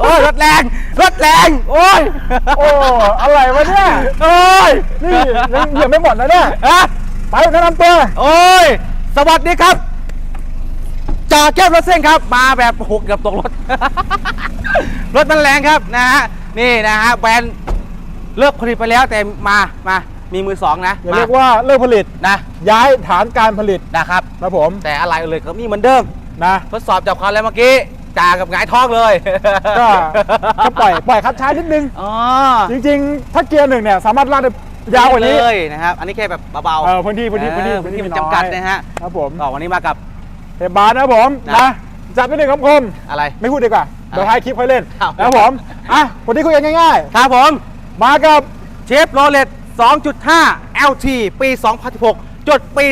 โอ้ยรถแรงรถแรงโอ้ยโอ้อะไรวะเนี่ยโอ้ยนี่ยังเหยียบไม่หมดนะเนี่ยฮะไปแนะนำตัวโอ้ยสวัสดีครับจ่าแก้วรถเส้นครับ มาแบบหกเกือบตกรถ รถมันแรงครับนะฮะนี่นะฮะแบรนด์เลิกผลิตไปแล้วแต่มามามีมือสองนะอย่ามาเรียกว่าเลิกผลิตนะ ย้ายฐานการผลิตนะครับนะผมแต่อะไรเลยก็มีเหมือนเดิม นะทดสอบจับคันแล้วเมื่อกี้จ่ากับหงายท้องเลย ก็ก็ปล่อยปล่อยคัดช้านิดนึงอ๋อจริงๆ ถ้าเกียร์หนึ่งเนี่ยสามารถลากได้ยาวกว่านี้เลยนะครับ อันนี้แค่แบบเบาเออพื้นที่พื้นที่พื้นที่เออพื้นที่มันจำกัดนะฮะครับผมก็วันนี้มากับเทปบาร์นะครับผมนะนะจัดไปหนึ่งคำคมอะไรไม่พูดดีกว่าเดี๋ยวท้ายคลิปค่อยเล่นครับนะครับผมอะวันนี้คุยกันง่ายครับผมๆมากับเชฟโรเลต2.5 LT ปี 2016 จดปี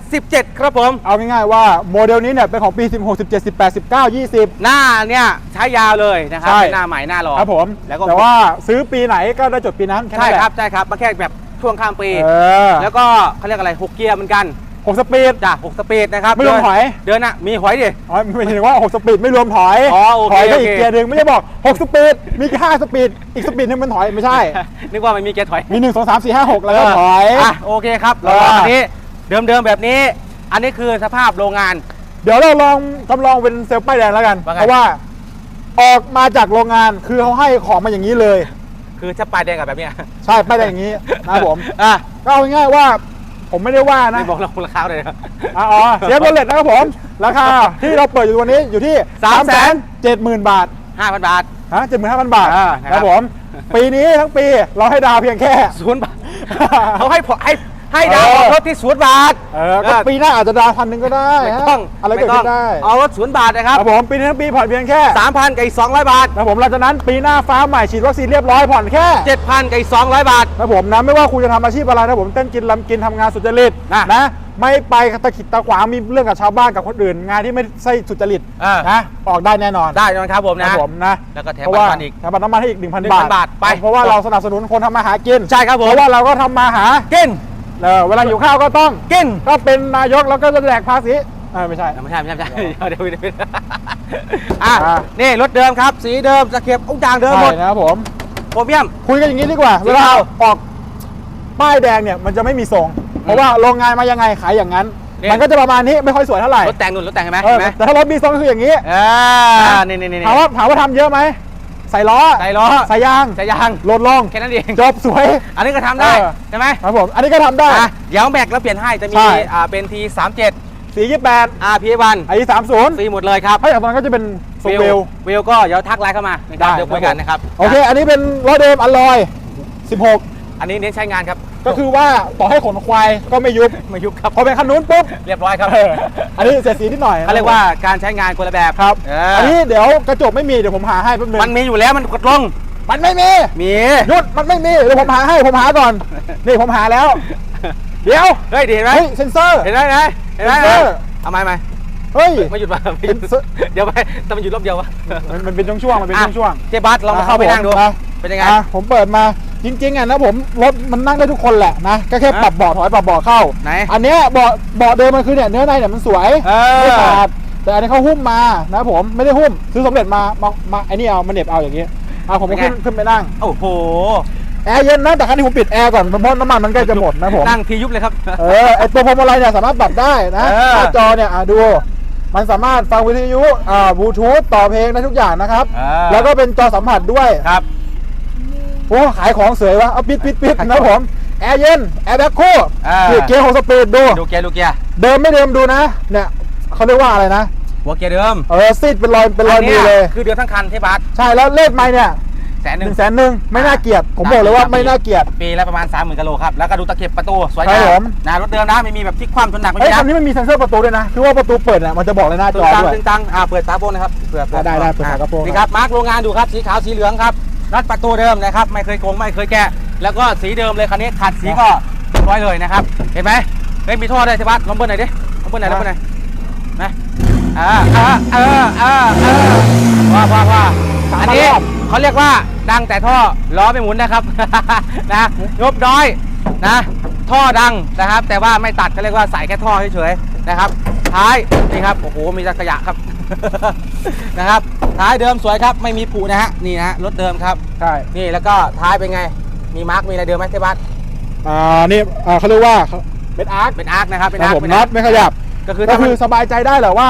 2017 ครับผม เอาง่ายๆว่าโมเดลนี้เนี่ยเป็นของปี 16 17 18 19 20 หน้าเนี่ยใช้ยาวเลยนะครับใช่ เป็นหน้าใหม่หน้ารอครับผมแล้วก็แต่ว่าซื้อปีไหนก็ได้จดปีนั้นแค่ใช่นั้นแหละครับใช่ครับมาแค่แบบช่วงข้ามปี เออ แล้วก็เขาเรียกอะไร6เกียร์เหมือนกัน หกสปีด จ้ะ6สปีดนะครับไม่รวมเดินถอย เดินอะ มีหอยดิ อ๋อไม่ถึงว่าหกสปีดไม่รวมถอยอ๋อโอเคถอยได้อีกโอเค เกียร์หนึ่งไม่ได้บอกหกสปีดมีแค่ห้าสปีดอีกสปีดหนึงมันถอยไม่ใช่ นึกว่ามันมีเกียร์ถอยมีหนึ่งสองสามสี่ห้าหกแล้วก็ถอย อะโอเคครับเออเราอันนี้เดิมๆแบบนี้ อันนี้คือสภาพโรงงาน เดี๋ยวเราลองจำลองเป็นเซลล์ป้ายแดงแล้วกันว่าไง เพราะว่า ออกมาจากโรงงานคือเขาให้ของมาอย่างนี้เลย คือจะปลายแดงกับแบบเนี้ยใช่ป้ายแดงอย่างนี้นะครับผม อะ ก็เอาง่ายๆว่า ผมไม่ได้ว่านะไม่บอกเราราคาเลยนะอ๋อเสียบรถเลตนะครับผม ราคาที่เราเปิดอยู่วันนี้อยู่ที่สามแสนเจ็ดหมื่นบาทห้าพันบาทฮะเจ็ดหมื่นห้าพันบาทอ่านะครับผม ปีนี้ทั้งปีเราให้ดาวเพียงแค่ศูนย์บาทเขาให้ผ่อนให้ ให้ดาวน์เออออกรถที่ศูนย์บาทเออก็ปีหน้าอาจจะดาวพันหนึ่งก็ได้ไม่ฮะต้องอะไรม่เกิดต้ขึ้นได้ เอารถศูนย์บาทนะคครับรับผมปีนี้ทั้งปีผ่อนเพียงแค่สามพันกับอีกสองร้อยบาทนะครับผมหลังจากนั้นปีหน้าฟ้าใหม่ฉีดวัคซีนเรียบร้อยผ่อนแค่เจ็ดพันกับอีกสองร้อยบาทนะครับผมนะไม่ว่าคุณจะทำอาชีพอะไรนะผมเต้นกินลำกินทำงานสุจริตนะนะไม่ไปตะขิดตะขวางมีเรื่องกับชาวบ้านกับคนอื่น งานที่ไม่ใช่สุจริตเออนะออกได้แน่นอนได้นะครับผมครันะบผมนะแล้วก็แถมเพราะว่าบัตรอีกแถมบัตรน้ำมันให้อีก1,000 1,000บาทบาทไปเพราะว่าเราสนับสนุนคนทำมาหากินใช่ครับผมเพราะว่าเราก็ทำมาหากิน เออเวลาหิวข้าวก็ต้องกินก็เป็นนายกแล้วก็จะแจกภาษีเออไม่ใช่ ไม่ใช่ไม่ใช่ไม่ใช่เดี๋ยวเดี๋ยวเดี๋ยวอะอะ นี่รถเดิมครับ สีเดิมตะเข็บอุ้งยางเดิมหมดใช่นะครับผมโพรเมียม คุยกันอย่างนี้ดีกว่า สีเวลาขาวออกป้ายแดงเนี่ยมันจะไม่มีทรง เพราะว่าโรงงานมายังไงขายอย่างนั้นนี่มันก็จะประมาณนี้ไม่ค่อยสวยเท่าไหร่รถแต่งนุ่นรถแต่งเห็นไหมเออเห็นไหมแต่ถ้ารถมีทรงก็คืออย่างนี้ อ่านี่นี่นี่ถามว่าถามว่าทำเยอะไหม ใส่ล้อใส่ล้อ ใส่ยางใส่ยางโหลดลงแค่นั้นเอง จบสวย อันนี้ก็ทำได้ เออ ใช่ไหมครับผมอันนี้ก็ทำได้ อะเดี๋ยวแม็กแล้วเปลี่ยนให้จะมีใช่ อ่าเป็น T 3 7 สียี่แปด R P 1 ไอ้สามศูนย์ฟรีหมดเลยครับถ้าอย่างตอนนั้นก็จะเป็นทรงเวล วิวก็เดี๋ยวทักไลน์เข้ามานะครับได้ เดี๋ยวคุยกันนะครับโอเค อันนี้เป็นล้อเดิมอลลอย 16 อันนี้เน้นใช้งานครับ ก็คือว่าต่อให้ขนควายก็ไม่ยุบไมายุบครับพอเป็นคันนู้นปุ๊บเรียบร้อยครับเอออันนี้เสียสีนิดหน่อยเขาเรียกว่าการใช้งานคนละแบบครับเออันอนี้เดี๋ยวกระจกไม่มีเดี๋ยวผมหาให้แป๊บนึงมันมีอยู่แล้วมันกดลงมันไม่มีมีหยุดมันไม่มีเดี๋ยวผมหาให้ผมหาก่อนนี่ผมหาแล้ว เดี๋ยวเฮ้ยดีเห็นไหมเฮ้ยเซนเซอร์เห็นไหมเห็นไหมเห็นไหมเซ็นเซอร์เอาไหมไหมเฮ้ยไม่หยุดมาไม่หยุดเซ็นเซอร์เดี๋ยวไปแต่มันหยุดรอบเดียววะมันมันเป็นช่วงๆมันเป็นช่วงอะเจ๊บัสลองมาเข้าไปนั่งดูอะเป็นยังไงอะผมเปิดมา จริงๆอะนะผมรถมันนั่งได้ทุกคนแหละนะก็แค่อะปรับเบาะถอยปรับเบาะเข้า ไหน อันเนี้ยเบาะเบาะเดิมมันคือเนี่ยเนื้อในเนี่ยมันสวยเออ ไม่ขาดแต่อันนี้เขาหุ้มมานะผมไม่ได้หุ้มซื้อสำเร็จมามามาไอ้นี่เอามาเหน็บเอาอย่างนี้อะผมก็ขึ้นขึ้นไปนั่งโอ้โห แอร์เย็นนะแต่ครั้นี้ผมปิดแอร์ก่อนเพราะน้ำมันมันใกล้จะหมดนะผม นั่งทียุบเลยครับ เออไอตัวพวงมาลัยเนี่ยสามารถปรับได้นะเออ หน้าจอเนี่ยอะดู มันสามารถฟังวิทยุอ่าบลูทูธต่อเพลงได้ทุกอย่างนะครับอ่าแล้วก็เป็นจอสัมผัสด้วย ครับ โอ้ขายของเสยวะเอาปิดปิดปิดนะผมแอร์เย็นแอร์แบ็คคู่อ่านี่เกียร์ของสปีดดูดูเกียร์ดูเกียร์เดิมไม่เดิมดูนะเนี่ยเขาเรียกว่าอะไรนะหัวเกียร์เดิมเออซีดเป็นรอยเป็นรอยนมืนี้อเลย คือเดือนทั้งคันที่บัสใช่แล้วเลขไม่เนี่ยแสนหหนึ่งนึ่งแสนหนึ่งไม่น่าเกลียดผมบอกเลยว่าไม่น่าเกลียด ปีละประมาณ 3 0,000กิโลครับ แล้วก็ดูตะเข็บประตู สวยครังาบผม มนะรถเดิมนะไม่มีแบบที่คว่ำจนหนักไม่เฮ้ยมีคันะนนี้มันมีเซ็นเซอร์ประตูด้วยนะ คือว่าประตูเปิดเนี่ยมันจะบอกเลยหน้าตึจงอตังด้วย ตึงตังอ่าเปิดฝาโปนนะครับเปิดได้ได้เปิดฝากระโปรง นี่ครับมาร์กโรงงานดูครับสีขาวสีเหลืองครับ รัดประตูเดิมนะครับ ไม่เคยโกงไม่เคยแกะ แล้วก็สีเดิมเลยคันนี้ขัดสีก็เรียบร้อยเลยนะครับ เห็นไหมเฮ้ยมีท่อด้วยใช่ปะลองเบิ้ลหน่อยดิลองเบิ้ลหน่อยลองเบิ้ลหน่อยนะอ่าอ่าเออเออเออว่าว่าว่าอันนี้เขาเรียกว่าดังแต่ท่อล้อไม่หมุนนะครับ นะงบน้อยนะ ท่อดังนะครับ แต่ว่าไม่ตัดเขาเรียกว่าใส่แค่ท่อเฉยๆนะครับ ท้ายนี่ครับโอ้โหมีจักรยะครับ นะครับท้ายเดิมสวยครับไม่มีผุนะฮะนี่นะฮะรถเดิมครับใช่นี่แล้วก็ท้ายเป็นไง มีมาร์กมีอะไรเดิมไหมเทบัสอ่านี่อ่าเขาเรียกว่าเป็นอาร์คเป็นอาร์คนะครับเป็นครัอาบร์คผมเป็นน็ออาตร์คไม่ขยับก็คือก็ถ้าคืมันอสบายใจได้แหละว่า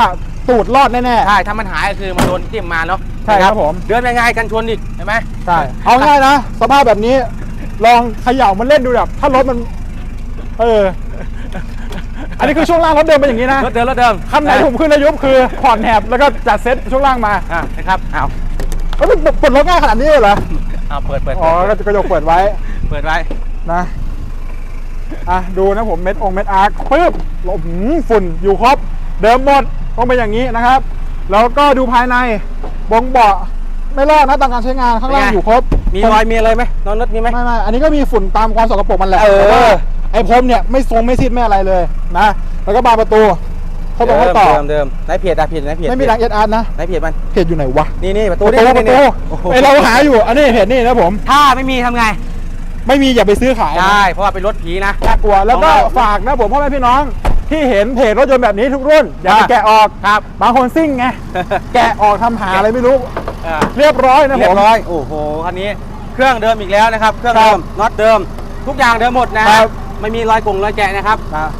ตูดรอดแน่ใช่ถ้ามันหายก็คือมันโดนจิ้มมาเนาะใช่ครับผมเดินยังไงกันชนอีกเห็นไหมๆใช่เอาง่ายนะสภาพแบบนี้ ลองเขย่ามันเล่นดูแบบถ้ารถมัน เออ อันนี้คือช่วงล่างรถเดิมเป็นอย่างนี้นะรถเดิมรถเดิมคันไหนผมขึ้นอายุคือผ่อนแหบแล้วก็จัดเซ็ตช่วงล่างมาอะนะครับเอาเอ้ยมันปลดล็อกง่ายขนาดนี้เลยเหรอเอาเปิดเปิดอ๋อเปิดกระจกเปิดไว้ เปิดไว้นะอะดูนะผมเม็ดองค์เม็ดอาร์คปึ๊บลมฝุ่นอยู่ครบ เดิมหมดต้องเป็นอย่างนี้นะครับ แล้วก็ดูภายในบงเบาะไม่รอดนะตามการใช้งานข้างล่างอยู่ครบ มีรอยมีอะไรไหมนอนรถมีไหมไม่ไม่อันนี้ก็มีฝุ่นตามความสกปรกมันแหละเออแต่ว่าไอ้พรมเนี่ยไม่ทรงไม่ซีดไม่อะไรเลยนะแล้วก็บานประตูเขาบอกให้ต่อเดิมเดิมไหนเพจอะเพจไหนเพจไม่มีดังเอ็ดอาร์นะไหนเพจมันเพจอยู่ไหนวะนี่นี่ประปตูระนี่ตูนี่ประนี่ตูโอ้โหไอเราหาอยู่อันนี้เพจนี่นะผม ถ้าไม่มีทำไง ไม่มีอย่าไปซื้อขายนะใช่เพราะว่าเป็นรถผีนะน่ากลัวแล้วก็ของเราฝากนะผมพ่อแม่พี่น้องที่เห็นเพจรถยนต์แบบนี้ทุกรุ่น อย่าไปอะแกะออกครับบางคนซิ่งไงแกะออกทำหาอะไรไม่รู้อ่าเรียบร้อยนะเรีผยมบร้อยโอ้โหคันนี้เครื่องเดิมอีกแล้วนะครับ เครื่องเดิมน็อตเดิม ทุกอย่างเดิมหมดนะคครัรับบ ไม่มีรอยกงรอยแกะนะครับนะ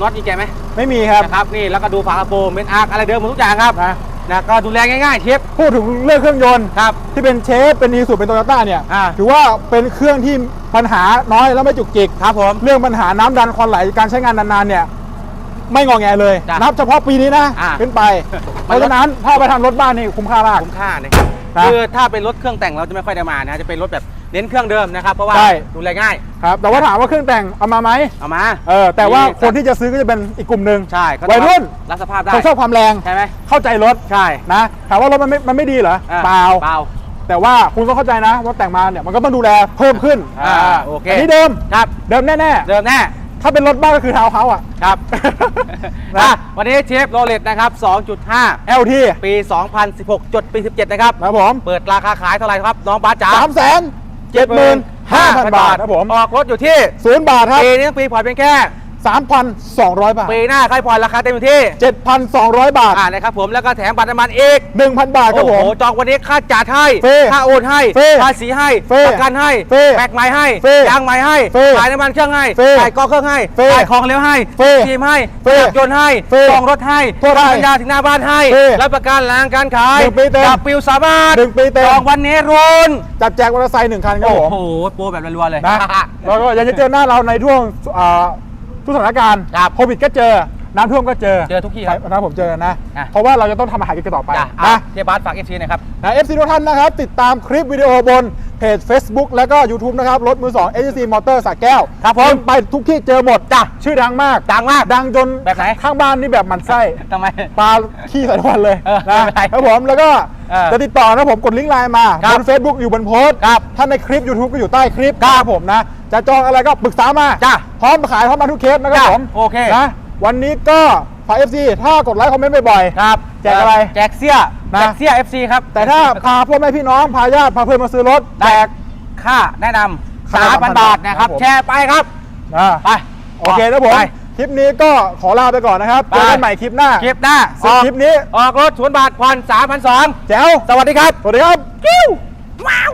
น็อตมีแกะไหมไม่มีครับนะครับนี่แล้วก็ดูฝากระโปรงเมนอาร์คอะไรเดิมหมดทุกอย่างครับนะนะก็ดูแลง่ายๆเชฟพูดถึงเรื่องเครื่องยนต์ครับที่เป็นเชฟเป็นอีซูเป็นโตโยต้าเนี่ยอ่า ถือว่าเป็นเครื่องที่ปัญหาน้อยแล้วไม่จุกจิก ครับผม เรื่องปัญหาน้ำดันควันไหลการใช้งานนานๆเนี่ย ไม่งอแงเลย จ้ะนับเฉพาะปีนี้นะอ่าขึ้นไป เพมันราะฉะนั้นถ้าเอาไปทำรถบ้านนี่คุ้มค่ามาก คุ้มค่านะครับนะคือถ้าเป็นรถเครื่องแต่งเราจะไม่ค่อยได้มานะจะเป็นรถแบบ เน้นเครื่องเดิมนะครับ เพราะว่าใช่ ดูแลง่าย ครับ แต่ว่าถามว่าเครื่องแต่งเอามาไหมเอามา เออ แต่ว่ามี คนที่จะซื้อก็จะเป็นอีกกลุ่มหนึ่ง ใช่เขาวัยรุ่น รับสภาพได้คนชอบความแรง ใช่ไหมเข้าใจรถใช่นะ ถามว่ารถมันไม่มันไม่ดีเหรอ อ่เปล่า เปล่า แต่ว่าคุณต้องเข้าใจนะว่าแต่งมาเนี่ยมันก็ต้องดูแลเพิ่มขึ้นอ่าโอเค นนี้เดิม ครับ เดิมแน่เดิมแน่ ๆ ถ้าเป็นรถบ้านก็คือเท้าเขาอะ ครับ นะ อะวันนี้เชฟโรเลตนะครับ 2.5 LT ปี 2016 จดปี 17 นะครับนะครับผมเปิดราคาขายเท่าไหร่ครับ น้องบาสจ๋าสามแสน 75,000 บาทครับผม ออกรถอยู่ที่ ศูนย์บาทครับ ปีนี้ต้งปีผ่อนเพียงแค่ 3,200 บาท ปีหน้าใครผ่อนราคาเต็มอยู่ที่7,200 บาท อ่านะครับผมแล้วก็แถมบัตรน้ำมันอีก1,000 บาทครัโอ้โหจองวันนี้ค่าจัดให้ฟีค่าโอนให้ฟรีภาสีให้ฟีประกันให้ฟีแบกไม้ให้ฟียางไม้ให้ฟรีขายน้ำมันเครื่องให้ฟรีขายกอเครื่องให้ฟรีขายของเลี้ยวให้ฟีทีมให้ฟรีรถยนต์ให้ฟรีกองรถให้ทั่วไปทาถึงหน้าบ้านให้ฟรีรับประกันล้างการขายหนึ่งปีเต็มดับปิวสามารถหนึ่งปีเต็ม จองวันนี้รุนจับแจกมอเตอร์ไซค์หนึ่งคันครับโอ้โหโปรแบบรัวๆเลย นะ แล้วก็ยังจะเจอหน้าเราในช่วงอ่า ทุกสถานการณ์ครับโควิดก็เจอ น้ำท่วมก็เจอเจอทุกที่ครับนะผมเจอนะ อะ เพราะว่าเราจะต้องทำอาหารกันต่อไปจ้ะนะอะเทียบาสฝากเอฟซีหน่อยครับ นะ FC ทุกท่านนะครับ ติดตามคลิปวิดีโอบน เพจ Facebook แล้วก็ YouTube นะครับ รถมือ2 agency motor สระแก้วครับผม ไปทุกที่เจอหมดจ้ะชื่อดังมาก ดังมาก ดังจนแบบไหน ข้างบ้านนี่แบบหมันไส้ทำไม ปลาขี้ใส่ทุกวันเลยเออนะไม่เป็นไรครับผมแล้วก็เออจะติดต่อนะผมกดลิงก์ไลน์มาครับบน Facebook อยู่บนโพสต์ครับถ้าในคลิป YouTube ก็อยู่ใต้คลิปครับผมนะ จะจองอะไรก็ปรึกษามาจ้ะพร้อมขายพร้อมมาทุกเคสนะครับจ้ะผมโอเค นะวันนี้ก็ ฝาก FC ถ้ากดไลค์คอมเมนต์บ่อยๆ ครับแจกอะไรแจกเสื้อนะ แจกเสื้อ FC ครับแต่ถ้าพาพ่อแม่พี่น้อง พาญาติพาเพื่อนมาซื้อรถ แจกค่าแนะนำค่าสามพัน3,000บาทนะครับ ครับผม แชร์ไปครับ นะไปโอเคนะผม ไป คลิปนี้ก็ขอลาไปก่อนนะครับไปเจอกันใหม่คลิปหน้าคลิปหน้าซึ่งคลิปนี้ออกรถศูนย์บาทผ่อนสามพันสองแจ๋วสวัสดีครับ สวัสดีครับ กิ้วว้าว